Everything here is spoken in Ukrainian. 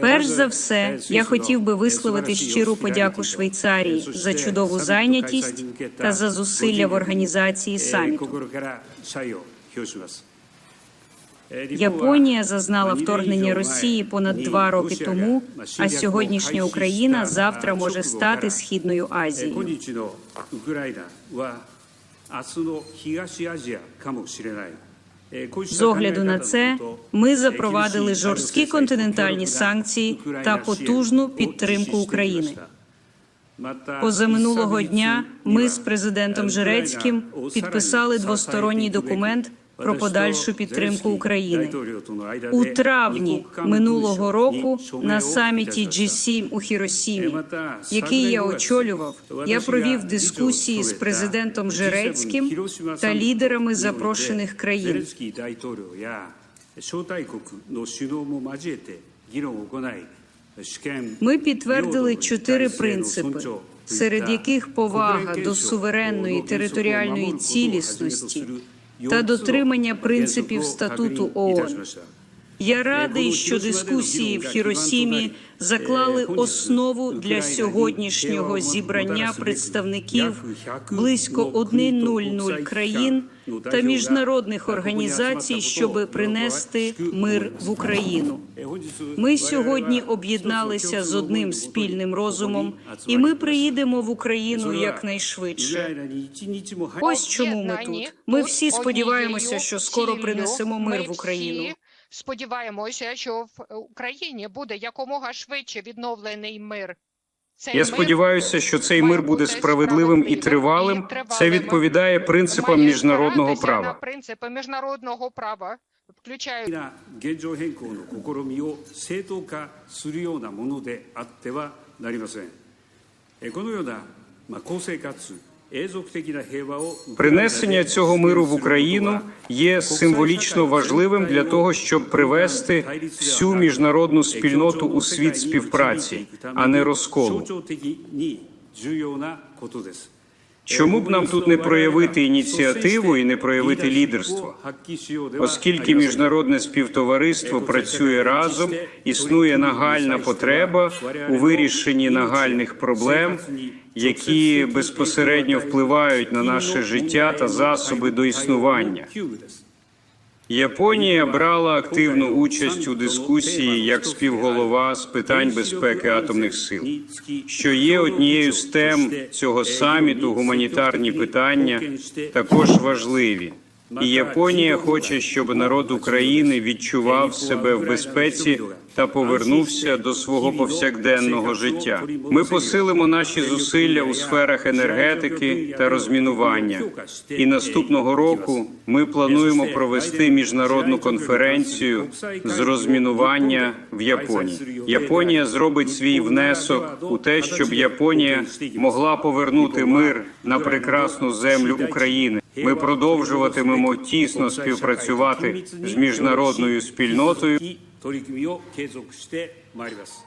Перш за все, я хотів би висловити щиру подяку Швейцарії за чудову зайнятість та за зусилля в організації саміту. Японія зазнала вторгнення Росії понад два роки тому. А сьогоднішня Україна завтра може стати східною 今 Азією. 日のウクライナは明日の東アジアかもしれない。 з огляду на це ми запровадили жорсткі континентальні санкції та потужну підтримку України. Позаминулого дня ми з президентом Жирецьким підписали двосторонній документ про подальшу підтримку України. У травні минулого року на саміті G7 у Хіросімі, який я очолював. Я провів дискусії з президентом Жерецьким та лідерами запрошених країн. Ми підтвердили чотири принципи, серед яких повага до суверенної територіальної цілісності та дотримання принципів статуту ООН. Я радий, що дискусії в Хіросімі заклали основу для сьогоднішнього зібрання представників близько 1,00 країн та міжнародних організацій, щоб принести мир в Україну. Ми сьогодні об'єдналися з одним спільним розумом, і ми приїдемо в Україну якнайшвидше. Ось чому ми тут. Ми всі сподіваємося, що скоро принесемо мир в Україну. Сподіваємося, що в Україні буде якомога швидше відновлений мир. Цей Я сподіваюся, що цей мир буде справедливим і тривалим. Це відповідає принципам має міжнародного на права. принципи міжнародного права, включаючи な Принесення цього миру в Україну є символічно важливим для того, щоб привести всю міжнародну спільноту у світ співпраці, а не розколу. Чому б нам тут не проявити ініціативу і не проявити лідерство, оскільки міжнародне співтовариство працює разом, існує нагальна потреба у вирішенні нагальних проблем, які безпосередньо впливають на наше життя та засоби до існування. Японія брала активну участь у дискусії як співголова з питань безпеки атомних сил, що є однією з тем цього саміту. Гуманітарні питання також важливі. І Японія хоче, щоб народ України відчував себе в безпеці та повернувся до свого повсякденного життя. Ми посилимо наші зусилля у сферах енергетики та розмінування. І наступного року ми плануємо провести міжнародну конференцію з розмінування в Японії. Японія зробить свій внесок у те, щоб Японія могла повернути мир на прекрасну землю України. Ми продовжуватимемо тісно співпрацювати з міжнародною спільнотою. 取り組みを継続してまいります。